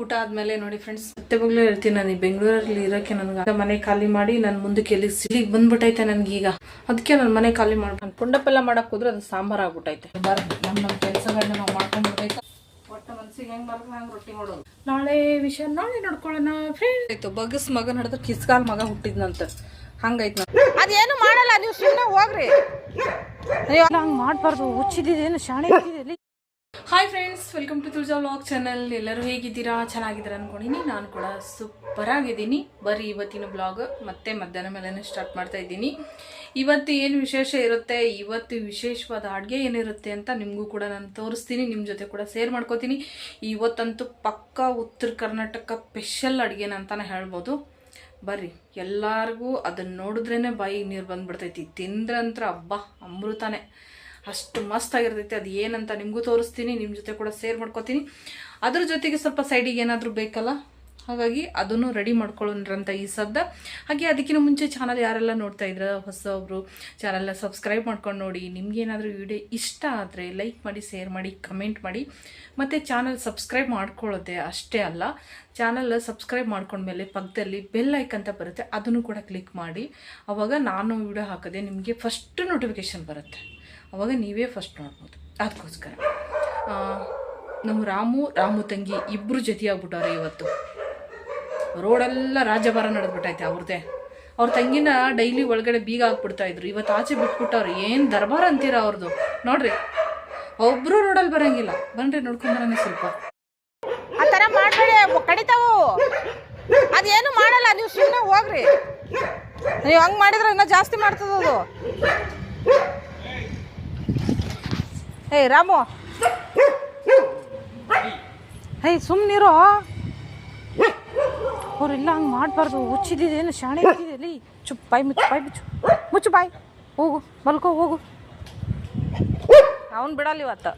ಊಟ ಆದ್ಮೇಲೆ ನೋಡಿ ಫ್ರೆಂಡ್ಸ್ ಮತ್ತೆ ಹೇಳ್ತೀನಿ, ನಾನು ಈ ಬೆಂಗಳೂರಲ್ಲಿ ಇರೋಕೆ ನನ್ಗೆ ಮನೆ ಖಾಲಿ ಮಾಡಿ ನಾನು ಮುಂದಕ್ಕೆ ಎಲ್ಲಿ ಸಿಲಿಗೆ ಬಂದ್ಬಿಟ್ಟೈತೆ ಈಗ. ಅದಕ್ಕೆ ನಾನು ಮನೆ ಖಾಲಿ ಮಾಡ್ಕೊಂಡು ಪುಂಡಪ್ಪೆಲ್ಲ ಮಾಡಕ್ ಹೋದ್ರೆ ಅದು ಸಾಂಬಾರ್ ಆಗ್ಬಿಟ್ಟೈತೆ ನಮ್ಮ ನಮ್ಮ ಕೆಲಸಗಳನ್ನ ನಾವು ಮಾಡ್ಕೊಂಡ್ಬಿಟ್ಟೈತೆ ಒಟ್ಟ ರೊಟ್ಟಿ ನಾಳೆ ವಿಷಯ, ನಾಳೆ ನೋಡ್ಕೊಳ್ಳೋಣ ಫ್ರೆಂಡ್ ಆಯ್ತು ಬಗ್ಗಸ್ ಮಗ ನಡೆದ್ರೆ ಕಿಸ್ಕಾಲ್ ಮಗ ಹುಟ್ಟಿದ್ನಂತ. ಹಂಗೈತ್ ಅದೇನು ಮಾಡಲ್ಲ, ನೀವು ಸುಮ್ಮನೆ ಹೋಗ್ರಿ. ಹಂಗೆ ಮಾಡಬಾರ್ದು ಹುಚ್ಚಿದ್ದೇನು ಶಾಣೆ hi friends welcome to Tulaja vlog channel ಎಲ್ಲರೂ ಹೇಗಿದ್ದೀರಾ? ಚೆನ್ನಾಗಿದ್ದೀರಾ ಅನ್ಕೊಂಡಿನಿ. ನಾನು ಕೂಡ ಸೂಪರ್ ಆಗಿದ್ದೀನಿ. ಬರೀ ಇವತ್ತಿನ ಬ್ಲಾಗ್ ಮತ್ತೆ ಮಧ್ಯಾಹ್ನ ಮೇಲೇ ಸ್ಟಾರ್ಟ್ ಮಾಡ್ತಾ ಇದ್ದೀನಿ. ಇವತ್ತು ಏನು ವಿಶೇಷ ಇರುತ್ತೆ? ಇವತ್ತು ವಿಶೇಷವಾದ ಅಡುಗೆ ಏನಿರುತ್ತೆ ಅಂತ ನಿಮಗೂ ಕೂಡ ನಾನು ತೋರಿಸ್ತೀನಿ. ನಿಮ್ಮ ಜೊತೆ ಕೂಡ ಸೇರ್ ಮಾಡ್ಕೋತೀನಿ. ಇವತ್ತಂತೂ ಪಕ್ಕ ಉತ್ತರ ಕರ್ನಾಟಕ ಸ್ಪೆಷಲ್ ಅಡುಗೆನ ಅಂತಾನೆ ಹೇಳ್ಬೋದು. ಬರ್ರಿ, ಎಲ್ಲರಿಗೂ ಅದನ್ನು ನೋಡಿದ್ರೇ ಬಾಯಿಗೆ ನೀರು ಬಂದುಬಿಡ್ತೈತಿ. ತಿಂದ್ರಂತ್ರ ಹಬ್ಬ ಅಮೃತನೇ. ಅಷ್ಟು ಮಸ್ತ್ ಆಗಿರ್ತೈತಿ ಅದು ಏನಂತ ನಿಮಗೂ ತೋರಿಸ್ತೀನಿ ನಿಮ್ಮ ಜೊತೆ ಕೂಡ ಸೇರ್ ಮಾಡ್ಕೋತೀನಿ. ಅದ್ರ ಜೊತೆಗೆ ಸ್ವಲ್ಪ ಸೈಡಿಗೆ ಏನಾದರೂ ಬೇಕಲ್ಲ? ಹಾಗಾಗಿ ಅದನ್ನು ರೆಡಿ ಮಾಡ್ಕೊಳ್ಳೋಣ್ರಂತ ಈ ಸದ್ದ. ಹಾಗೆ ಅದಕ್ಕಿಂತ ಮುಂಚೆ ಚಾನಲ್ ಯಾರೆಲ್ಲ ನೋಡ್ತಾ ಇದ್ರ ಹೊಸಬ್ರು ಚಾನಲ್ನ ಸಬ್ಸ್ಕ್ರೈಬ್ ಮಾಡ್ಕೊಂಡು ನೋಡಿ ನಿಮ್ಗೇನಾದರೂ ವಿಡಿಯೋ ಇಷ್ಟ ಆದರೆ ಲೈಕ್ ಮಾಡಿ ಶೇರ್ ಮಾಡಿ ಕಮೆಂಟ್ ಮಾಡಿ. ಮತ್ತು ಚಾನಲ್ ಸಬ್ಸ್ಕ್ರೈಬ್ ಮಾಡ್ಕೊಳ್ಳೋದೆ ಅಷ್ಟೇ ಅಲ್ಲ ಚಾನಲ್ ಸಬ್ಸ್ಕ್ರೈಬ್ ಮಾಡ್ಕೊಂಡ್ಮೇಲೆ ಪಕ್ಕದಲ್ಲಿ ಬೆಲ್ ಐಕ್ ಅಂತ ಬರುತ್ತೆ, ಅದನ್ನು ಕೂಡ ಕ್ಲಿಕ್ ಮಾಡಿ. ಅವಾಗ ನಾನು ವಿಡಿಯೋ ಹಾಕೋದೆ ನಿಮಗೆ ಫಸ್ಟ್ ನೋಟಿಫಿಕೇಷನ್ ಬರುತ್ತೆ. ಅವಾಗ ನೀವೇ ಫಸ್ಟ್ ನೋಡ್ಬೋದು. ಅದಕ್ಕೋಸ್ಕರ ನಮ್ಮ ರಾಮು ರಾಮು ತಂಗಿ ಇಬ್ಬರು ಜೊತೆಯಾಗ್ಬಿಟ್ಟವ್ರೆ ಇವತ್ತು. ರೋಡೆಲ್ಲ ರಾಜಭಾರ ನಡೆದ್ಬಿಟ್ಟೈತೆ ಅವ್ರದ್ದೇ ಅವ್ರ ತಂಗಿನ ಡೈಲಿ ಒಳಗಡೆ ಬೀಗ ಹಾಕ್ಬಿಡ್ತಾ ಇದ್ರು. ಇವತ್ತು ಆಚೆ ಬಿಟ್ಬಿಟ್ಟವ್ರು. ಏನು ದರ್ಬಾರ ಅಂತೀರ ಅವ್ರದ್ದು ನೋಡ್ರಿ. ಒಬ್ರು ರೋಡಲ್ಲಿ ಬರಂಗಿಲ್ಲ. ಬನ್ರಿ ನೋಡ್ಕೊಂಬರೋಣ ಸ್ವಲ್ಪ. ಆ ಥರ ಮಾಡಬೇಡಿ. ಕಡಿತಾವು. ಅದೇನು ಮಾಡಲ್ಲ. ನೀವು ಸುಮ್ಮನೆ ಹೋಗ್ರಿ. ನೀವು ಹಂಗೆ ಮಾಡಿದ್ರೆ ಇನ್ನೂ ಜಾಸ್ತಿ ಮಾಡ್ತದ ಏಯ್ ರಾಮು. ಹೇ ಸುಮ್ಮನಿರೋ ಅವ್ರೆಲ್ಲ ಹಂಗೆ ಮಾಡಬಾರ್ದು. ಹುಚ್ಚಿದ್ದೇನು ಶಾಣೆ ಇದ್ದಿದೆ ಚುಪ್, ಬಾಯ್ ಮುಚ್ಚು ಬಾಯ್ ಮುಚ್ಚು. ಮುಚ್ಚು, ಬಾಯ್. ಹೋಗು, ಮಲ್ಕೋ, ಹೋಗು. ಅವನು ಬಿಡಲ್ಲ ಇವತ್ತು.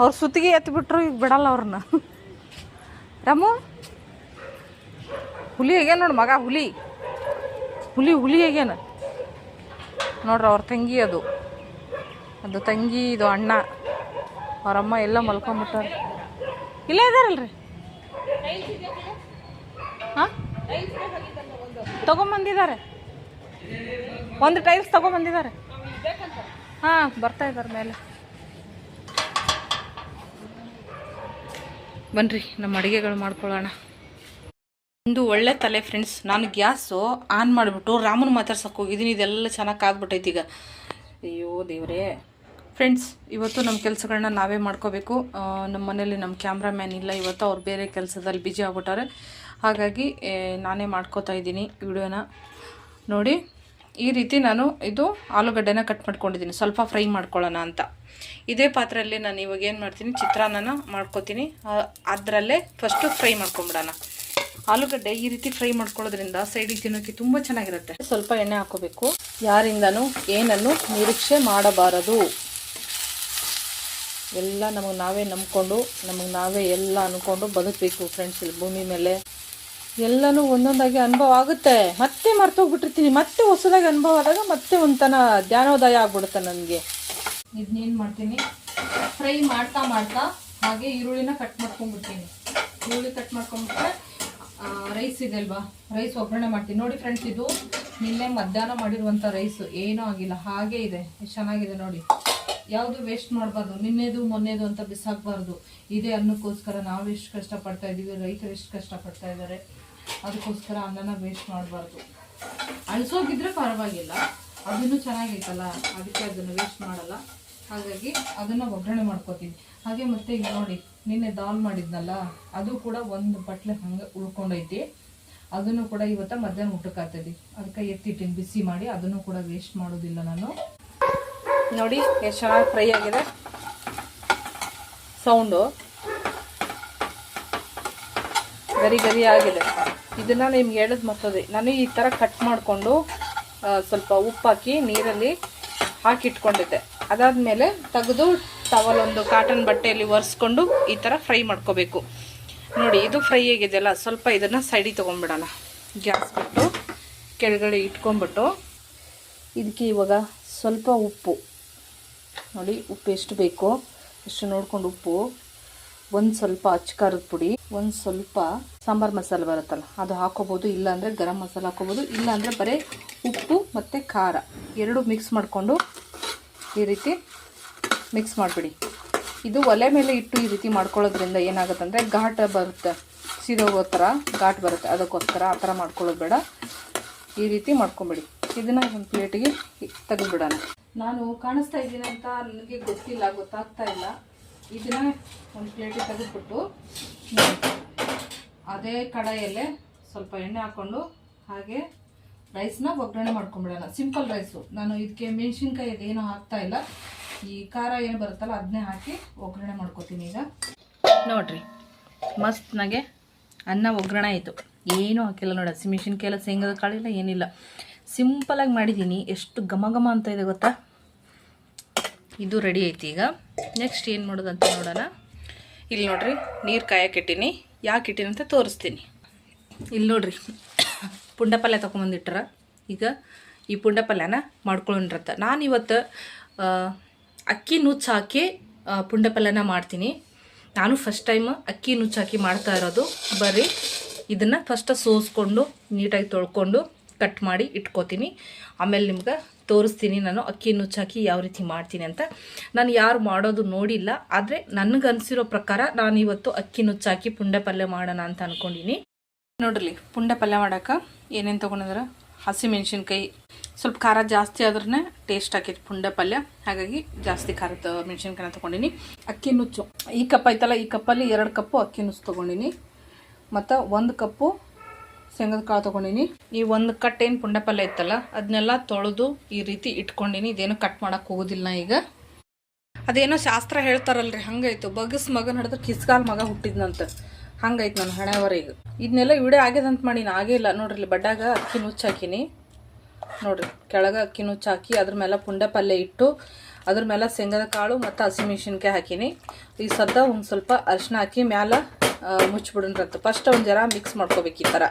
ಅವ್ರ ಸುತ್ತಿಗೆ ಎತ್ತು ಬಿಟ್ರು ಈಗ ಬಿಡಲ್ಲ ಅವ್ರನ್ನ. ರಾಮು. ಹುಲಿ ಆಗ್ಯಾನ ನೋಡು ಮಗ, ಹುಲಿ. ಹುಲಿ ಹುಲಿ ಹೇಗೇನು? ನೋಡ್ರಿ, ಅವ್ರ ತಂಗಿ ಅದು. ಅದು ತಂಗಿ ಇದು ಅಣ್ಣ. ಅವರಮ್ಮ ಎಲ್ಲ ಮಲ್ಕೊಂಬಿಟ್ಟಾರ ಇಲ್ಲೇ ಇದಾರಲ್ರಿ? ಹಾಂ? ತಗೊಂಬಂದಿದ್ದಾರೆ. ಒಂದು ಟೈಲ್ಸ್ ತಗೊಂಬಂದಿದ್ದಾರೆ. ಹಾಂ, ಬರ್ತಾ ಇದ್ದಾರೆ ಮೇಲೆ. ಬನ್ರಿ, ನಮ್ಮ ಅಡುಗೆಗಳು ಮಾಡ್ಕೊಳ್ಳೋಣ. ಒಂದು ಒಳ್ಳೆ ತಲೆ ಫ್ರೆಂಡ್ಸ್ ನಾನು ಗ್ಯಾಸು ಆನ್ ಮಾಡಿಬಿಟ್ಟು ರಾಮನ್ ಮಾತಾಡ್ಸಕ್ಕೆ ಹೋಗಿದ್ದೀನಿ. ಇದೆಲ್ಲ ಚೆನ್ನಾಗಿ ಕಾದ್ಬಿಟ್ಟೈತಿ ಈಗ. ಅಯ್ಯೋ ದೇವ್ರೇ. ಫ್ರೆಂಡ್ಸ್ ಇವತ್ತು ನಮ್ಮ ಕೆಲಸಗಳನ್ನ ನಾವೇ ಮಾಡ್ಕೋಬೇಕು. ನಮ್ಮ ಮನೇಲಿ ನಮ್ಮ ಕ್ಯಾಮ್ರಾಮ್ಯಾನ್ ಇಲ್ಲ. ಇವತ್ತು ಅವ್ರು ಬೇರೆ ಕೆಲಸದಲ್ಲಿ ಬಿಜಿ ಆಗ್ಬಿಟ್ಟಾರೆ ಹಾಗಾಗಿ ನಾನೇ ಮಾಡ್ಕೋತಾ ಇದ್ದೀನಿ ವಿಡಿಯೋನ. ನೋಡಿ, ಈ ರೀತಿ ನಾನು ಇದು ಆಲೂಗಡ್ಡೆನ ಕಟ್ ಮಾಡ್ಕೊಂಡಿದ್ದೀನಿ. ಸ್ವಲ್ಪ ಫ್ರೈ ಮಾಡ್ಕೊಳ್ಳೋಣ ಅಂತ. ಇದೇ ಪಾತ್ರೆಯಲ್ಲಿ ನಾನು ಇವಾಗ ಏನು ಮಾಡ್ತೀನಿ? ಚಿತ್ರಾನ್ನನ ಮಾಡ್ಕೋತೀನಿ. ಅದರಲ್ಲೇ ಫಸ್ಟು ಫ್ರೈ ಮಾಡ್ಕೊಂಬಿಡೋಣ. ಆಲೂಗಡ್ಡೆ ಈ ರೀತಿ ಫ್ರೈ ಮಾಡ್ಕೊಳ್ಳೋದ್ರಿಂದ ಸೈಡಿಗೆ ತಿನ್ನೋಕ್ಕೆ ತುಂಬ ಚೆನ್ನಾಗಿರುತ್ತೆ. ಸ್ವಲ್ಪ ಎಣ್ಣೆ ಹಾಕೋಬೇಕು. ಯಾರಿಂದನೂ ಏನನ್ನು ನಿರೀಕ್ಷೆ ಮಾಡಬಾರದು. ಎಲ್ಲ ನಮಗೆ ನಾವೇ ನಂಬಿಕೊಂಡು, ನಮಗೆ ನಾವೇ ಎಲ್ಲ ಅಂದ್ಕೊಂಡು ಬದುಕಬೇಕು ಫ್ರೆಂಡ್ಸ್ ಇಲ್ಲಿ ಭೂಮಿ ಮೇಲೆ. ಎಲ್ಲನೂ ಒಂದೊಂದಾಗಿ ಅನುಭವ ಆಗುತ್ತೆ. ಮತ್ತೆ ಮರ್ತೋಗ್ಬಿಟ್ಟಿರ್ತೀನಿ, ಮತ್ತೆ ಹೊಸದಾಗಿ ಅನುಭವ ಆದಾಗ ಮತ್ತೆ ಒಂಥರ ಧ್ಯಾನೋದಯ ಆಗ್ಬಿಡುತ್ತೆ ನನಗೆ. ಇದನ್ನೇನು ಮಾಡ್ತೀನಿ? ಫ್ರೈ ಮಾಡ್ತಾ ಮಾಡ್ತಾ ಹಾಗೆ ಈರುಳ್ಳಿನ ಕಟ್ ಮಾಡ್ಕೊಂಡ್ಬಿಡ್ತೀನಿ. ಈರುಳ್ಳಿ ಕಟ್ ಮಾಡ್ಕೊಂಡ್ಬಿಟ್ರೆ ರೈಸ್ ಇದೆ ಅಲ್ವಾ? ರೈಸ್ ಒಗ್ಗರಣೆ ಮಾಡ್ತೀನಿ. ನೋಡಿ ಫ್ರೆಂಡ್ಸ್ ಇದು ನಿನ್ನೆ ಮಧ್ಯಾಹ್ನ ಮಾಡಿರುವಂಥ ರೈಸು ಏನೂ ಆಗಿಲ್ಲ. ಹಾಗೆ ಇದೆ. ಚೆನ್ನಾಗಿದೆ ನೋಡಿ. ಯಾವುದು ವೇಸ್ಟ್ ಮಾಡಬಾರ್ದು, ನಿನ್ನೆದು, ಮೊನ್ನೆದು ಅಂತ ಬಿಸಾಕಬಾರ್ದು. ಇದೇ ಅನ್ನಕ್ಕೋಸ್ಕರ ನಾವು ಎಷ್ಟು ಕಷ್ಟಪಡ್ತಾ ಇದ್ದೀವಿ ರೈತರು ಎಷ್ಟು ಕಷ್ಟಪಡ್ತಾ ಇದ್ದಾರೆ ಅದಕ್ಕೋಸ್ಕರ ಅನ್ನನ ವೇಸ್ಟ್ ಮಾಡಬಾರ್ದು. ಅಳಿಸೋಗಿದ್ರೆ ಪರವಾಗಿಲ್ಲ, ಅದನ್ನು ಚೆನ್ನಾಗೈತಲ್ಲ, ಅದಕ್ಕೆ ಅದನ್ನು ವೇಸ್ಟ್ ಮಾಡಲ್ಲ. ಹಾಗಾಗಿ ಅದನ್ನು ಒಗ್ಗರಣೆ ಮಾಡ್ಕೋತೀನಿ. ಹಾಗೆ ಮತ್ತೆ ಈಗ ನೋಡಿ, ನಿನ್ನೆ ದಾಲ್ ಮಾಡಿದ್ನಲ್ಲ, ಅದು ಕೂಡ ಒಂದು ಬಟ್ಲೆ ಹಂಗೆ ಉಳ್ಕೊಂಡೈತಿ. ಅದನ್ನು ಕೂಡ ಇವತ್ತ ಮಧ್ಯಾಹ್ನ ಊಟಕ್ಕೆ ಆಗ್ತದೆ ಅದಕ್ಕೆ ಎತ್ತಿಟ್ಟಿನಿ, ಬಿಸಿ ಮಾಡಿ, ಅದನ್ನು ಕೂಡ ವೇಸ್ಟ್ ಮಾಡೋದಿಲ್ಲ ನಾನು. ನೋಡಿ, ಎಷ್ಟು ಚೆನ್ನಾಗಿ ಫ್ರೈ ಆಗಿದೆ. ಸೌಂಡು ಗರಿ ಗರಿ ಆಗಿದೆ. ಇದನ್ನು ನಿಮ್ಗೆ ಹೇಳೋದು ಮರ್ತದೆ ನಾನು ಈ ಥರ ಕಟ್ ಮಾಡಿಕೊಂಡು ಸ್ವಲ್ಪ ಉಪ್ಪು ಹಾಕಿ ನೀರಲ್ಲಿ ಹಾಕಿಟ್ಕೊಂಡಿದ್ದೆ. ಅದಾದಮೇಲೆ ತೆಗೆದು ಟವಲ್ ಒಂದು ಕಾಟನ್ ಬಟ್ಟೆಯಲ್ಲಿ ಒರೆಸ್ಕೊಂಡು ಈ ಥರ ಫ್ರೈ ಮಾಡ್ಕೋಬೇಕು. ನೋಡಿ, ಇದು ಫ್ರೈ ಆಗಿದೆಯಲ್ಲ, ಸ್ವಲ್ಪ ಇದನ್ನು ಸೈಡಿಗೆ ತೊಗೊಂಡ್ಬಿಡೋಣ. ಗ್ಯಾಸ್ ಬಿಟ್ಟು, ಕೆಳಗಡೆ ಇಟ್ಕೊಂಡ್ಬಿಟ್ಟು, ಇದಕ್ಕೆ ಇವಾಗ ಸ್ವಲ್ಪ ಉಪ್ಪು. ನೋಡಿ, ಉಪ್ಪು ಎಷ್ಟು ಬೇಕು ಎಷ್ಟು ನೋಡ್ಕೊಂಡು ಉಪ್ಪು. ಒಂದು ಸ್ವಲ್ಪ ಅಚ್ಚ ಖಾರದ ಪುಡಿ, ಒಂದು ಸ್ವಲ್ಪ ಸಾಂಬಾರು ಮಸಾಲೆ ಬರುತ್ತಲ್ಲ, ಅದು ಹಾಕೋಬೋದು. ಇಲ್ಲಾಂದರೆ ಗರಂ ಮಸಾಲೆ ಹಾಕೋಬೋದು. ಇಲ್ಲಾಂದರೆ ಬರೀ ಉಪ್ಪು ಮತ್ತು ಖಾರ, ಎರಡು ಮಿಕ್ಸ್ ಮಾಡಿಕೊಂಡು ಈ ರೀತಿ ಮಿಕ್ಸ್ ಮಾಡಿಬಿಡಿ. ಇದು ಒಲೆ ಮೇಲೆ ಇಟ್ಟು ಈ ರೀತಿ ಮಾಡ್ಕೊಳ್ಳೋದ್ರಿಂದ ಏನಾಗುತ್ತೆ ಅಂದರೆ ಘಾಟ ಬರುತ್ತೆ. ಸಿರೋಗೋ ಥರ ಘಾಟ್ ಬರುತ್ತೆ. ಅದಕ್ಕೋಸ್ಕರ ಆ ಥರ ಮಾಡ್ಕೊಳ್ಳೋದು ಬೇಡ. ಈ ರೀತಿ ಮಾಡ್ಕೊಂಬಿಡಿ. ಇದನ್ನು ಒಂದು ಪ್ಲೇಟಿಗೆ ತೆಗೆದುಬಿಡೋಣ. ನಾನು ಕಾಣಿಸ್ತಾ ಇದ್ದೀನಿ ಅಂತ ನನಗೆ ಗೊತ್ತಿಲ್ಲ, ಗೊತ್ತಾಗ್ತಾ ಇಲ್ಲ. ಇದನ್ನ ಒಂದು ಪ್ಲೇಟಿಗೆ ತೆಗೆದುಬಿಟ್ಟು ಅದೇ ಕಡಾಯಲ್ಲೇ ಸ್ವಲ್ಪ ಎಣ್ಣೆ ಹಾಕ್ಕೊಂಡು ಹಾಗೆ ರೈಸ್ನ ಒಗ್ಗರಣೆ ಮಾಡ್ಕೊಂಬಿಡೋಣ. ಸಿಂಪಲ್ ರೈಸು ನಾನು ಇದಕ್ಕೆ ಮೆಣಸಿನ್ಕಾಯಿ ಅದೇನೂ ಹಾಕ್ತಾ ಇಲ್ಲ. ಈ ಖಾರ ಏನು ಬರುತ್ತಲ್ಲ ಅದನ್ನೇ ಹಾಕಿ ಒಗ್ಗರಣೆ ಮಾಡ್ಕೊತೀನಿ ಈಗ. ನೋಡ್ರಿ ಮಸ್ತ್ನಾಗೆ ಅನ್ನ ಒಗ್ಗರಣೆ ಆಯಿತು. ಏನೂ ಹಾಕಿಲ್ಲ ನೋಡಿ ಹಸಿಮೆಣ್ಸಿನ್ಕಾಯಿ ಎಲ್ಲ ಶೇಂಗದ ಕಾಳಿಲ್ಲ ಏನಿಲ್ಲ. ಸಿಂಪಲಾಗಿ ಮಾಡಿದ್ದೀನಿ. ಎಷ್ಟು ಘಮ ಘಮ ಅಂತ ಇದೆ ಗೊತ್ತಾ? ಇದು ರೆಡಿ ಐತಿ ಈಗ. ನೆಕ್ಸ್ಟ್ ಏನು ಮಾಡೋದಂತ ನೋಡೋಣ. ಇಲ್ಲಿ ನೋಡ್ರಿ, ನೀರು ಕಾಯಕ್ಕೆ ಇಟ್ಟೀನಿ, ಯಾಕೆ ಇಟ್ಟೀನಿ ಅಂತ ತೋರಿಸ್ತೀನಿ. ಇಲ್ಲಿ ನೋಡ್ರಿ ಪುಂಡ ಪಲ್ಯ ತೊಗೊಂಬಂದಿಟ್ರ ಈಗ ಈ ಪುಂಡ ಪಲ್ಯನ ಮಾಡ್ಕೊಂಡಿರತ್ತ. ನಾನು ಇವತ್ತು ಅಕ್ಕಿ ನುಚ್ಚು ಹಾಕಿ ಪುಂಡ ಪಲ್ಯನ ಮಾಡ್ತೀನಿ. ನಾನು ಫಸ್ಟ್ ಟೈಮ್ ಅಕ್ಕಿ ನುಚ್ಚು ಹಾಕಿ ಮಾಡ್ತಾ ಇರೋದು. ಬರ್ರಿ ಇದನ್ನು ಫಸ್ಟ್ ಸೋಸ್ಕೊಂಡು, ನೀಟಾಗಿ ತೊಳ್ಕೊಂಡು ಕಟ್ ಮಾಡಿ ಇಟ್ಕೋತೀನಿ. ಆಮೇಲೆ ನಿಮ್ಗೆ ತೋರಿಸ್ತೀನಿ ನಾನು ಅಕ್ಕಿ ನುಚ್ಚಾಕಿ ಯಾವ ರೀತಿ ಮಾಡ್ತೀನಿ ಅಂತ. ನಾನು ಯಾರು ಮಾಡೋದು ನೋಡಿಲ್ಲ, ಆದರೆ ನನಗೆ ಅನಿಸಿರೋ ಪ್ರಕಾರ ನಾನು ಇವತ್ತು ಅಕ್ಕಿ ನುಚ್ಚಾಕಿ ಪುಂಡೆ ಪಲ್ಯ ಮಾಡೋಣ ಅಂತ ಅಂದ್ಕೊಂಡಿನಿ ನೋಡ್ರಿ, ಪುಂಡೆ ಪಲ್ಯ ಮಾಡೋಕೆ ಏನೇನು ತೊಗೊಂಡಿದ್ರೆ? ಹಸಿಮೆಣ್ಸಿನ್ಕಾಯಿ ಸ್ವಲ್ಪ ಖಾರ ಜಾಸ್ತಿ ಆದ್ರೆ ಟೇಸ್ಟ್ ಆಕೈತಿ ಪುಂಡೆ ಪಲ್ಯ. ಹಾಗಾಗಿ ಜಾಸ್ತಿ ಖಾರದ ಮೆಣಸಿನ್ಕಾಯಿನ ತೊಗೊಂಡಿನಿ. ಅಕ್ಕಿ ನುಚ್ಚು. ಈ ಕಪ್ ಐತಲ್ಲ, ಈ ಕಪ್ಪಲ್ಲಿ ಎರಡು ಕಪ್ಪು ಅಕ್ಕಿ ನುಚ್ಚು ತೊಗೊಂಡಿನಿ. ಮತ್ತು ಒಂದು ಕಪ್ಪು ಶೇಂಗದ ಕಾಳು ತೊಗೊಂಡಿನಿ. ಈ ಒಂದು ಕಟ್ ಏನು ಪುಂಡೆ ಪಲ್ಯ ಇತ್ತಲ್ಲ ಅದನ್ನೆಲ್ಲ ತೊಳೆದು ಈ ರೀತಿ ಇಟ್ಕೊಂಡಿನಿ. ಇದೇನು ಕಟ್ ಮಾಡೋಕೆ ಹೋಗೋದಿಲ್ಲ ಈಗ. ಅದೇನೋ ಶಾಸ್ತ್ರ ಹೇಳ್ತಾರಲ್ರಿ, ಹಂಗಾಯ್ತು. ಬಗಸ್ ಮಗನ ನಡೆದ್ರೆ ಕಿಸ್ಗಾಲ್ ಮಗ ಹುಟ್ಟಿದ್ನಂತ. ಹಂಗೈತೆ ನಾನು ಹಣೆವರೆಗೆ ಇದನ್ನೆಲ್ಲ ವಿಡಿಯೋ ಆಗ್ಯದಂತ ಮಾಡೀನಿ. ಆಗೇ ಇಲ್ಲ. ನೋಡ್ರಿ ಬಡ್ಡಾಗ ಅಕ್ಕಿ ನುಚ್ಚಾಕಿನಿ ನೋಡ್ರಿ, ಕೆಳಗ ಅಕ್ಕಿ ನುಚ್ಚಾಕಿ ಅದ್ರ ಮೇಲೆ ಪುಂಡೆ ಪಲ್ಯ ಇಟ್ಟು ಅದ್ರ ಮೇಲೆ ಶೇಂಗದ ಕಾಳು ಮತ್ತು ಹಸಿಮೆಣ್ಸಿನ್ಕಾಯಿ ಹಾಕಿನಿ. ಈ ಸದ್ದ ಒಂದು ಸ್ವಲ್ಪ ಅರಿಶಿನ ಹಾಕಿ ಮ್ಯಾಲ ಮುಚ್ಚಿಬಿಡ್ರಂತ ಫಸ್ಟ್ ಒಂದು ಜರ ಮಿಕ್ಸ್ ಮಾಡ್ಕೋಬೇಕು ಈ ಥರ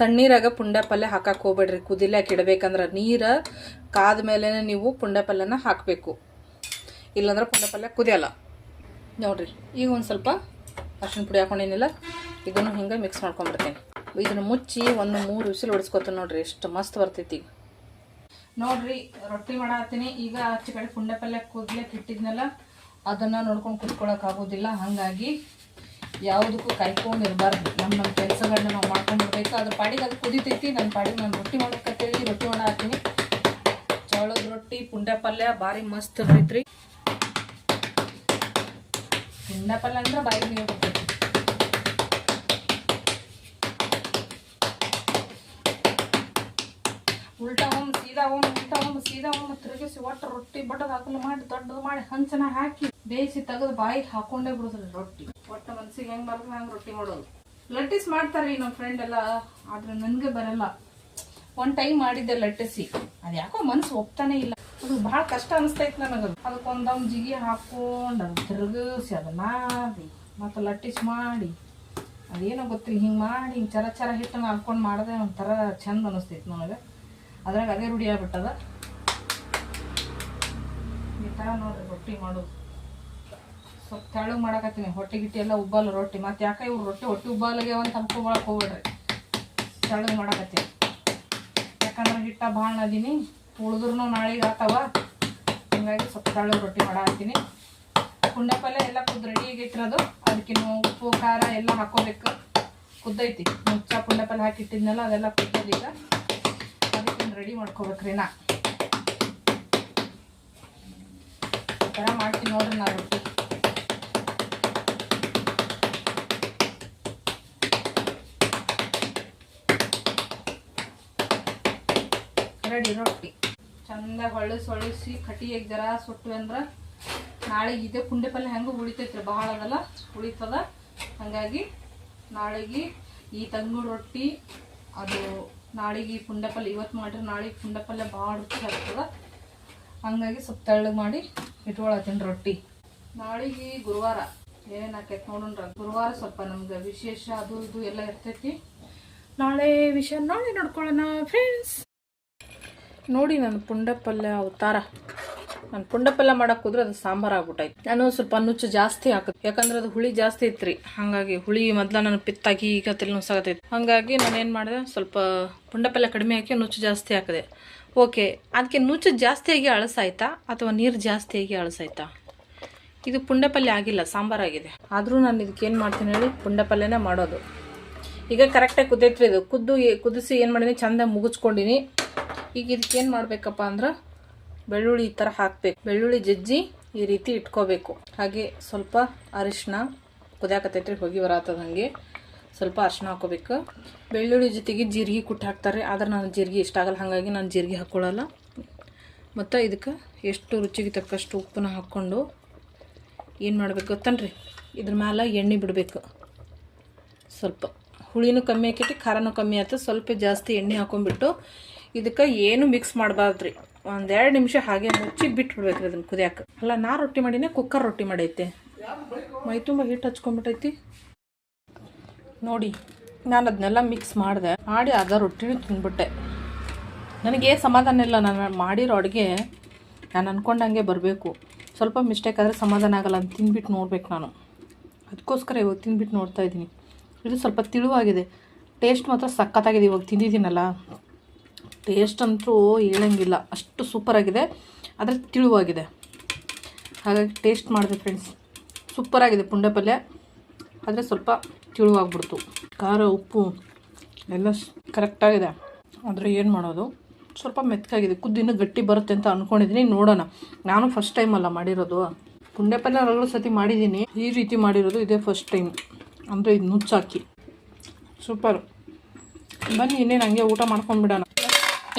ತಣ್ಣೀರಾಗ ಪುಂಡೆ ಪಲ್ಯ ಹಾಕಕ್ಕೆ ಹೋಗ್ಬೇಡ್ರಿ. ಕುದಿಲಾಕ ಇಡಬೇಕಂದ್ರೆ ನೀರು ಕಾದ ಮೇಲೆ ನೀವು ಪುಂಡೆ ಪಲ್ಯನ ಹಾಕಬೇಕು. ಇಲ್ಲಾಂದ್ರೆ ಪುಂಡೆ ಪಲ್ಯ ಕುದಿಯಲ್ಲ. ನೋಡ್ರಿ, ಈಗ ಒಂದು ಸ್ವಲ್ಪ ಅರ್ಶಿನ ಪುಡಿ ಹಾಕೊಂಡಿನಿಲ್ಲ, ಇದನ್ನು ಹಿಂಗೆ ಮಿಕ್ಸ್ ಮಾಡ್ಕೊಂಡ್ಬಿಡ್ತೀನಿ. ಇದನ್ನು ಮುಚ್ಚಿ ಒಂದು ಮೂರು ವಿಸಿಲ್ ಹೊಡಿಸ್ಕೊತೀನಿ ನೋಡ್ರಿ, ಎಷ್ಟು ಮಸ್ತ್ ಬರ್ತೈತಿ. ಈಗ ನೋಡ್ರಿ, ರೊಟ್ಟಿ ಮಾಡತ್ತೀನಿ. ಈಗ ಆಚೆ ಕಡೆ ಪುಂಡೆ ಪಲ್ಯ ಕುದ್ಲಿಕ್ಕೆ ಇಟ್ಟಿದ್ನಲ್ಲ, ಅದನ್ನು ನೋಡ್ಕೊಂಡು ಕುತ್ಕೊಳಕ್ ಆಗೋದಿಲ್ಲ. ಹಾಗಾಗಿ ಯಾವುದಕ್ಕೂ ಕಾಯ್ಕೊಂಡಿರಬಾರ್ದು. ನಮ್ಮ ನಮ್ಮ ಕೆಲಸಗಳನ್ನ ನಾವು ಮಾಡ್ಕೊಂಡಿರ್ಬೇಕು ಅದ್ರ ಪಾಡಿಗೆ ಅದು ಕುದಿತೈತಿ. ನನ್ನ ಪಾಡಿಗೆ ನಾನು ರೊಟ್ಟಿ ಮಾಡೋಕತ್ತೇಳಿ ರೊಟ್ಟಿ ಮಾಡತ್ತೀನಿ ಜೋಳದ ರೊಟ್ಟಿ ಪುಂಡ ಪಲ್ಯ, ಭಾರಿ ಮಸ್ತ್ ಇರ್ತೈತ್ರಿ ಪುಂಡ ಪಲ್ಯ ಅಂದ್ರೆ ಬಾಯಿಗೆ ನೀರು ಉಲ್ಟಾ ಒಮ್ಮೆ ಸೀದಾ ಒಮ್ಮೆ ಸೀದಾ ಒಮ್ಮೆ ತಿರುಗಿಸಿ ಒಟ್ಟು ರೊಟ್ಟಿ ಬಡದ್ ಹಾಕಲು ಮಾಡಿ, ದೊಡ್ಡದು ಮಾಡಿ, ಹಂಚನ ಹಾಕಿ ಬೇಯಿಸಿ ತೆಗೆದು ಬಾಯಿಗೆ ಹಾಕೊಂಡೇ ಬಿಡುದ್ರಿ ರೊಟ್ಟಿ. ಒಟ್ಟು ಮನ್ಸಿಗೆ ಹೆಂಗ್ ಬರ್ತದೆ ಹಂಗೆ ರೊಟ್ಟಿ ಮಾಡೋದು. ಲಟ್ಟಿಸ್ ಮಾಡ್ತಾರೆ ನಮ್ಮ ಫ್ರೆಂಡ್ ಎಲ್ಲ, ಆದ್ರೆ ನನಗೆ ಬರಲ್ಲ. ಒನ್ ಟೈಮ್ ಮಾಡಿದ್ದೆ ಲಟ್ಟಿಸಿ. ಅದು ಯಾಕೋ ಮನ್ಸು ಒಪ್ತಾನೆ ಇಲ್ಲ. ಅದು ಭಾಳ ಕಷ್ಟ ಅನಿಸ್ತೈತೆ ನನಗೆ ಅದಕ್ಕೆ ಒಂದೊಂದು ಜಿಗಿ ಹಾಕೊಂಡು ಅದು ತಿರುಗಿಸಿ ಅದನ್ನ ನಾದಿ ಮತ್ತು ಲಟ್ಟಿಸ್ ಮಾಡಿ. ಅದೇನೋ ಗೊತ್ತಿಲ್ಲ ಹಿಂಗೆ ಮಾಡಿ, ಹಿಂಗೆ ಚರ ಚರ ಹಿಟ್ಟನ್ನ ಹಾಕ್ಕೊಂಡು ಮಾಡಿದ್ರೆ ಒಂಥರ ಚಂದ ಅನಿಸ್ತೈತೆ ನನಗೆ. ಅದ್ರಾಗ ಅದೇ ರೂಢಿ ಆಗ್ಬಿಟ್ಟದ. ನೋಡ್ರಿ, ರೊಟ್ಟಿ ಮಾಡೋದು ಸ್ವಲ್ಪ ತೆಳ್ಳಗೆ ಮಾಡಕತ್ತೀನಿ. ಹೊಟ್ಟೆ ಗಿಟ್ಟಿ ಎಲ್ಲ ಉಬ್ಬಲ್ಲ ರೊಟ್ಟಿ. ಮತ್ತೆ ಯಾಕೆ ಇವ್ರು ರೊಟ್ಟಿ ಹೊಟ್ಟೆ ಉಬ್ಬಾಲಿಗೆ ಅಂತ ಅನ್ಕೊಳಕ್ಕೆ ಹೋಗ್ಬೇಡ್ರಿ. ತೆಳ್ಳಗೆ ಮಾಡಕತ್ತೀನಿ. ಯಾಕಂದ್ರೆ ಹಿಟ್ಟ ಭಾಳ ಅದೀನಿ ಉಳಿದ್ರು ನಾಳೆಗೆ ಆತವ. ಹಂಗಾಗಿ ಸ್ವಲ್ಪ ತೆಳ್ಳಗೆ ರೊಟ್ಟಿ ಮಾಡಾಕ್ತೀನಿ ಪುಂಡ ಪಲ್ಯ ಎಲ್ಲ ಕುದ್ದು ರೆಡಿಯಾಗಿ ಇಟ್ಟಿರೋದು. ಅದಕ್ಕೆ ಉಪ್ಪು, ಖಾರ ಎಲ್ಲ ಹಾಕೋಬೇಕು. ಕುದ್ದೈತಿ. ಮುಚ್ಚ ಪುಂಡ ಪಲ್ಯ ಹಾಕಿಟ್ಟಿದ್ನಲ್ಲ, ಅದೆಲ್ಲ ಕುದ್ದೋದು ಅದಕ್ಕೆ ರೆಡಿ ಮಾಡ್ಕೋಬೇಕ್ರಿ ನಾ ಈ ಥರ ಮಾಡ್ತೀನಿ ನೋಡ್ರಿ ನಾ ರೊಟ್ಟಿ. ರೆಡಿ ರೊಟ್ಟಿ. ಚಂದ ಹೊಳ್ಳಿಸಿ ಹೊಳ್ಳಿಸಿ ಕಟಿಯಾಗಿ ಜರ ಸುಟ್ಟು ಅಂದ್ರೆ ನಾಳೆಗೆ ಇದೇ ಪುಂಡೆ ಪಲ್ಯ ಹೆಂಗೆ ಉಳಿತೈತ್ರಿ ಭಾಳ ಅದಲ್ಲ, ಉಳಿತದ. ಹಾಗಾಗಿ ನಾಳೆಗೆ ಈ ತಂಗುಡ್ ರೊಟ್ಟಿ, ಅದು ನಾಳೆಗೆ ಈ ಪುಂಡೆ ಪಲ್ಯ ಇವತ್ತು ಮಾಡಿದ್ರೆ ನಾಳೆಗೆ ಪುಂಡೆ ಪಲ್ಯ ಭಾಳ ರುಚಿ ಆಗ್ತದ. ಹಂಗಾಗಿ ಸ್ವಲ್ಪ ತೆಳ್ಳಗೆ ಮಾಡಿ ಇಟ್ಕೊಳತ್ತೀನಿ ರೊಟ್ಟಿ. ನಾಳೆಗೆ ಗುರುವಾರ. ಏನೇನು ಆಕೈತೆ ಗುರುವಾರ ಸ್ವಲ್ಪ ನಮ್ಗೆ ವಿಶೇಷ ಅದು ಇದು ಎಲ್ಲ ಇರ್ತೈತಿ. ನಾಳೆ ವಿಷಯ ನಾಳೆ ನೋಡ್ಕೊಳ್ಳೋಣ ಫ್ರೆಂಡ್ಸ್ ನೋಡಿ ನನ್ನ ಪುಂಡ ಪಲ್ಯ ಅವತಾರ. ನಾನು ಪುಂಡಪಲ್ಯ ಮಾಡಕ್ಕೆ ಹೋದ್ರೆ ಅದು ಸಾಂಬಾರು ಆಗ್ಬಿಟ್ಟೈತೆ ನಾನು ಸ್ವಲ್ಪ ನುಚ್ಚು ಜಾಸ್ತಿ ಹಾಕಿದೆ. ಯಾಕಂದ್ರೆ ಅದು ಹುಳಿ ಜಾಸ್ತಿ ಇತ್ತು ರೀ ಹಾಗಾಗಿ ಹುಳಿ ಮೊದ್ಲ ನಾನು ಪಿತ್ತಾಗಿ ಈಗ ತಲೆ ನುಸಾಗತೈತೆ ಹಾಗಾಗಿ ನಾನು ಏನು ಮಾಡಿದೆ, ಸ್ವಲ್ಪ ಪುಂಡಪಲ್ಯ ಕಡಿಮೆ ಹಾಕಿ ನುಚ್ಚು ಜಾಸ್ತಿ ಹಾಕಿದೆ. ಓಕೆ ಅದಕ್ಕೆ ನುಚ್ಚು ಜಾಸ್ತಿಯಾಗಿ ಅಳಸಾಯ್ತಾ ಅಥವಾ ನೀರು ಜಾಸ್ತಿಯಾಗಿ ಅಳಸಾಯ್ತಾ? ಇದು ಪುಂಡಪಲ್ಯ ಆಗಿಲ್ಲ ಸಾಂಬಾರಾಗಿದೆ ಆದರೂ ನಾನು ಇದಕ್ಕೆ ಏನು ಮಾಡ್ತೀನಿ ಹೇಳಿ, ಪುಂಡಪಲ್ಯನೇ ಮಾಡೋದು. ಈಗ ಕರೆಕ್ಟಾಗಿ ಕುದ್ದೈತ್ರಿ ಇದು. ಕುದ್ದು, ಕುದಿಸಿ ಏನು ಮಾಡಿದೀನಿ, ಚಂದ ಮುಗಿಸ್ಕೊಂಡಿನಿ ಈಗ ಇದಕ್ಕೆ ಏನು ಮಾಡಬೇಕಪ್ಪ ಅಂದ್ರೆ ಬೆಳ್ಳುಳ್ಳಿ ಈ ಥರ ಹಾಕ್ಬೇಕು. ಬೆಳ್ಳುಳ್ಳಿ ಜಜ್ಜಿ ಈ ರೀತಿ ಇಟ್ಕೋಬೇಕು. ಹಾಗೆ ಸ್ವಲ್ಪ ಅರಿಶಿನ ಕುದಿಯಾಕತೈತ್ರಿ ಹೋಗಿ ಬರತ್ತದ ಹಾಗೆ. ಸ್ವಲ್ಪ ಅರಿಶಿನ ಹಾಕೋಬೇಕು. ಬೆಳ್ಳುಳ್ಳಿ ಜೊತೆಗೆ ಜೀರಿಗೆ ಕುಟ್ಟಿ ಹಾಕ್ತಾರೆ. ಆದ್ರೆ ನಾನು ಜೀರಿಗೆ ಇಷ್ಟ ಆಗಲ್ಲ, ಹಾಗಾಗಿ ನಾನು ಜೀರಿಗೆ ಹಾಕ್ಕೊಳ್ಳಲ್ಲ ಮತ್ತು ಇದಕ್ಕೆ ಎಷ್ಟು ರುಚಿಗೆ ತಕ್ಕಷ್ಟು ಉಪ್ಪನ್ನ ಹಾಕ್ಕೊಂಡು ಏನು ಮಾಡ್ಬೇಕು ಗೊತ್ತನ್ರಿ? ಇದ್ರ ಮೇಲೆ ಎಣ್ಣೆ ಬಿಡಬೇಕು. ಸ್ವಲ್ಪ ಹುಳಿನೂ ಕಮ್ಮಿ ಆಕೈತಿ, ಖಾರನೂ ಕಮ್ಮಿ ಆಯ್ತು ಸ್ವಲ್ಪ ಜಾಸ್ತಿ ಎಣ್ಣೆ ಹಾಕೊಂಡ್ಬಿಟ್ಟು ಇದಕ್ಕೆ ಏನು ಮಿಕ್ಸ್ ಮಾಡಬಾರ್ದ್ರಿ? ಒಂದೆರಡು ನಿಮಿಷ ಹಾಗೆ ಮುಚ್ಚಿ ಬಿಟ್ಬಿಡ್ಬೇಕು ಅದನ್ನು ಕುದಿಯಾಕ. ಅಲ್ಲ, ನಾ ರೊಟ್ಟಿ ಮಾಡಿನೇ ಕುಕ್ಕರ್ ರೊಟ್ಟಿ ಮಾಡೈತೆ. ಮೈ ತುಂಬ ಹಿಟ್ಟು ಹಚ್ಕೊಂಡ್ಬಿಟ್ಟೈತಿ ನೋಡಿ, ನಾನು ಅದನ್ನೆಲ್ಲ ಮಿಕ್ಸ್ ಮಾಡಿದೆ. ಮಾಡಿ ಅದ ರೊಟ್ಟಿನೂ ತಿಂದ್ಬಿಟ್ಟೆ. ನನಗೆ ಸಮಾಧಾನ ಇಲ್ಲ, ನಾನು ಮಾಡಿರೋ ಅಡುಗೆ ನಾನು ಅಂದ್ಕೊಂಡಂಗೆ ಬರಬೇಕು. ಸ್ವಲ್ಪ ಮಿಸ್ಟೇಕ್ ಆದರೆ ಸಮಾಧಾನ ಆಗಲ್ಲ ಅಂತ ತಿಂದ್ಬಿಟ್ಟು ನೋಡ್ಬೇಕು ನಾನು. ಅದಕ್ಕೋಸ್ಕರ ಇವಾಗ ತಿನ್ಬಿಟ್ಟು ನೋಡ್ತಾ ಇದ್ದೀನಿ. ಇದು ಸ್ವಲ್ಪ ತಿಳುವಾಗಿದೆ. ಟೇಸ್ಟ್ ಮಾತ್ರ ಸಖತ್ತಾಗಿದೆ ಇವಾಗ ತಿಂದಿದ್ದೀನಲ್ಲ. ಟೇಸ್ಟ್ ಅಂತೂ ಹೇಳಂಗಿಲ್ಲ. ಅಷ್ಟು ಸೂಪರಾಗಿದೆ ಆದರೆ ತಿಳುವಾಗಿದೆ. ಹಾಗಾಗಿ ಟೇಸ್ಟ್ ಮಾಡಿದೆ ಫ್ರೆಂಡ್ಸ್ ಸೂಪರಾಗಿದೆ ಪುಂಡೆ ಪಲ್ಯ. ಆದರೆ ಸ್ವಲ್ಪ ತಿಳುವಾಗ್ಬಿಡ್ತು. ಖಾರ, ಉಪ್ಪು ಎಲ್ಲ ಕರೆಕ್ಟಾಗಿದೆ ಆದರೆ ಏನು ಮಾಡೋದು? ಸ್ವಲ್ಪ ಮೆತ್ತಗಾಗಿದೆ. ಕುದ್ದಿನ ಗಟ್ಟಿ ಬರುತ್ತೆ ಅಂತ ಅಂದ್ಕೊಂಡಿದ್ದೀನಿ ನೋಡೋಣ. ನಾನು ಫಸ್ಟ್ ಟೈಮ್ ಅಲ್ಲ ಮಾಡಿರೋದು. ಪುಂಡೆ ಪಲ್ಯ ಹಲವು ಸತಿ ಮಾಡಿದ್ದೀನಿ ಈ ರೀತಿ ಮಾಡಿರೋದು ಇದೇ ಫಸ್ಟ್ ಟೈಮ್ ಅಂದರೆ ಇದು ನುಚ್ಚಾಕಿ ಸೂಪರ್ ಬನ್ನಿ, ಇನ್ನೇನು ಹಂಗೆ ಊಟ ಮಾಡ್ಕೊಂಡ್ಬಿಡೋಣ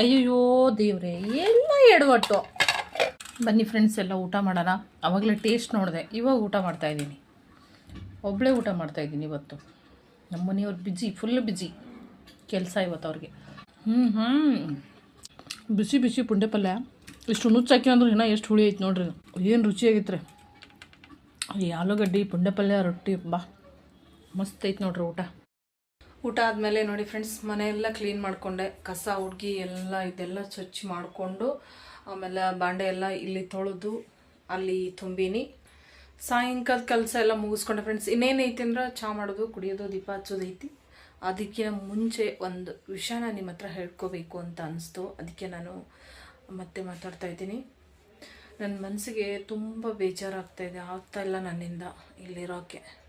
ಅಯ್ಯಯ್ಯೋ, ದೇವ್ರೆ, ಎಲ್ಲ ಎಡವಟ್ಟು. ಬನ್ನಿ ಫ್ರೆಂಡ್ಸ್ ಎಲ್ಲ ಊಟ ಮಾಡೋಣ. ಅವಾಗಲೇ ಟೇಸ್ಟ್ ನೋಡಿದೆ. ಇವಾಗ ಊಟ ಮಾಡ್ತಾ ಇದ್ದೀನಿ. ಒಬ್ಬಳೇ ಊಟ ಮಾಡ್ತಾ ಇದ್ದೀನಿ ಇವತ್ತು. ನಮ್ಮ ಮನೆಯವ್ರು ಬಿಜಿ ಫುಲ್ ಬಿಜಿ ಕೆಲಸ ಇವತ್ತು ಅವ್ರಿಗೆ. ಹ್ಞೂ ಹ್ಞೂ ಬಿಸಿ ಬಿಸಿ ಪುಂಡೆ ಪಲ್ಯ. ಇಷ್ಟು ನುಚ್ಚಾಕಿ ಅಂದ್ರೆ ಇನ್ನೂ ಎಷ್ಟು ಹುಳಿ ಐತೆ ನೋಡ್ರಿ. ಏನು ರುಚಿಯಾಗಿತ್ತು ಈ ಆಲೂಗಡ್ಡೆ, ಪುಂಡೆ ಪಲ್ಯ, ರೊಟ್ಟಿ, ಬಾ. ಮಸ್ತ್ ಐತೆ ನೋಡ್ರಿ ಊಟ. ಊಟ ಆದಮೇಲೆ ನೋಡಿ ಫ್ರೆಂಡ್ಸ್ ಮನೆಯೆಲ್ಲ ಕ್ಲೀನ್ ಮಾಡಿಕೊಂಡೆ. ಕಸ, ಹುಡುಗಿ ಎಲ್ಲ ಇದೆಲ್ಲ ಸ್ವಚ್ಛ ಮಾಡಿಕೊಂಡು, ಆಮೇಲೆ ಬಾಂಡೆ ಎಲ್ಲ ಇಲ್ಲಿ ತೊಳೆದು, ಅಲ್ಲಿ ತುಂಬಿನಿ. ಸಾಯಂಕಾಲದ ಕೆಲಸ ಎಲ್ಲ ಮುಗಿಸ್ಕೊಂಡೆ ಫ್ರೆಂಡ್ಸ್ ಇನ್ನೇನೈತಿ ಅಂದ್ರೆ ಚಹಾ ಮಾಡೋದು, ಕುಡಿಯೋದು, ದೀಪ ಹಚ್ಚೋದು ಐತಿ. ಅದಕ್ಕಿಂತ ಮುಂಚೆ ಒಂದು ವಿಷಯನ ನಿಮ್ಮ ಹತ್ರ ಹೇಳ್ಕೋಬೇಕು ಅಂತ ಅನಿಸ್ತು. ಅದಕ್ಕೆ ನಾನು ಮತ್ತೆ ಮಾತಾಡ್ತಾ ಇದ್ದೀನಿ. ನನ್ನ ಮನಸ್ಸಿಗೆ ತುಂಬ ಬೇಜಾರಾಗ್ತಾ ಇದೆ ಆಗ್ತಾ ಇಲ್ಲ ನನ್ನಿಂದ ಇಲ್ಲಿರೋಕ್ಕೆ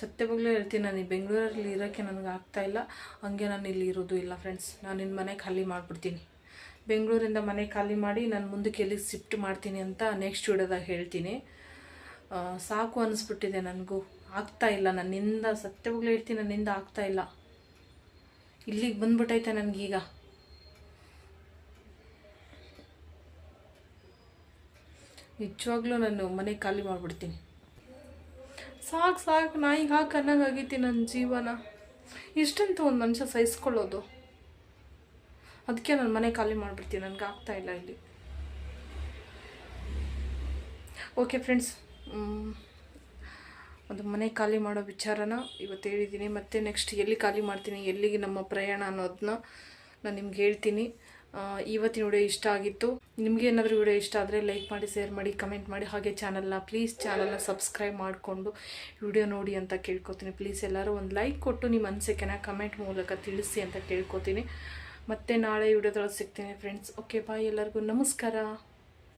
ಸತ್ಯವಾಗ್ಲೂ ಹೇಳ್ತೀನಿ, ನಾನು ಈ ಬೆಂಗಳೂರಲ್ಲಿ ಇರೋಕ್ಕೆ ನನಗೆ ಆಗ್ತಾ ಇಲ್ಲ. ಹಂಗೆ ನಾನು ಇಲ್ಲಿ ಇರೋದು ಇಲ್ಲ ಫ್ರೆಂಡ್ಸ್ ನಾನು ನಿನ್ನ ಮನೆ ಖಾಲಿ ಮಾಡಿಬಿಡ್ತೀನಿ. ಬೆಂಗಳೂರಿಂದ ಮನೆ ಖಾಲಿ ಮಾಡಿ ನಾನು ಮುಂದಕ್ಕೆ ಎಲ್ಲಿಗೆ ಶಿಫ್ಟ್ ಮಾಡ್ತೀನಿ ಅಂತ ನೆಕ್ಸ್ಟ್ ವಿಡಿಯೋದಾಗ ಹೇಳ್ತೀನಿ. ಸಾಕು ಅನಿಸ್ಬಿಟ್ಟಿದೆ ನನಗೂ. ಆಗ್ತಾ ಇಲ್ಲ ನನ್ನಿಂದ ಸತ್ಯವಾಗ್ಲೂ ಹೇಳ್ತೀನಿ ನನ್ನಿಂದ ಆಗ್ತಾ ಇಲ್ಲ. ಇಲ್ಲಿಗೆ ಬಂದ್ಬಿಟ್ಟೈತೆ ನನಗೀಗ. ನಿಜವಾಗ್ಲೂ ನಾನು ಮನೆ ಖಾಲಿ ಮಾಡಿಬಿಡ್ತೀನಿ. ಸಾಕು ಸಾಕು ನಾಯಿಗೆ ಹಾಕಿ ಅನ್ನಂಗಾಗೈತಿ ನನ್ನ ಜೀವನ. ಇಷ್ಟಂತ ಒಂದು ಮನುಷ್ಯ ಸಹಿಸ್ಕೊಳ್ಳೋದು. ಅದಕ್ಕೆ ನಾನು ಮನೆ ಖಾಲಿ ಮಾಡಿಬಿಡ್ತೀನಿ, ನನಗೆ ಆಗ್ತಾ ಇಲ್ಲ ಇಲ್ಲಿ. ಓಕೆ ಫ್ರೆಂಡ್ಸ್ ಅದು ಮನೆ ಖಾಲಿ ಮಾಡೋ ವಿಚಾರನ ಇವತ್ತು ಹೇಳಿದ್ದೀನಿ. ಮತ್ತು ನೆಕ್ಸ್ಟ್ ಎಲ್ಲಿ ಖಾಲಿ ಮಾಡ್ತೀನಿ, ಎಲ್ಲಿಗೆ ನಮ್ಮ ಪ್ರಯಾಣ ಅನ್ನೋದನ್ನ ನಾನು ನಿಮ್ಗೆ ಹೇಳ್ತೀನಿ. ಇವತ್ತಿನ ವಿಡಿಯೋ ಇಷ್ಟ ಆಗಿತ್ತು. ನಿಮಗೆ ಏನಾದರೂ ವಿಡಿಯೋ ಇಷ್ಟ ಆದರೆ ಲೈಕ್ ಮಾಡಿ ಶೇರ್ ಮಾಡಿ ಕಮೆಂಟ್ ಮಾಡಿ. ಹಾಗೆ ಚಾನಲ್ನ ಪ್ಲೀಸ್ ಚಾನಲ್ನ ಸಬ್ಸ್ಕ್ರೈಬ್ ಮಾಡಿಕೊಂಡು ವಿಡಿಯೋ ನೋಡಿ ಅಂತ ಕೇಳ್ಕೊತೀನಿ. ಪ್ಲೀಸ್ ಎಲ್ಲರೂ ಒಂದು ಲೈಕ್ ಕೊಟ್ಟು ನಿಮ್ಮ ಅನಿಸಿಕೆನ ಕಮೆಂಟ್ ಮೂಲಕ ತಿಳಿಸಿ ಅಂತ ಕೇಳ್ಕೊತೀನಿ. ಮತ್ತೆ ನಾಳೆ ವಿಡಿಯೋದೊಳಗೆ ಸಿಗ್ತೀನಿ ಫ್ರೆಂಡ್ಸ್ ಓಕೆ ಬಾಯ್ ಎಲ್ಲರಿಗೂ. ನಮಸ್ಕಾರ.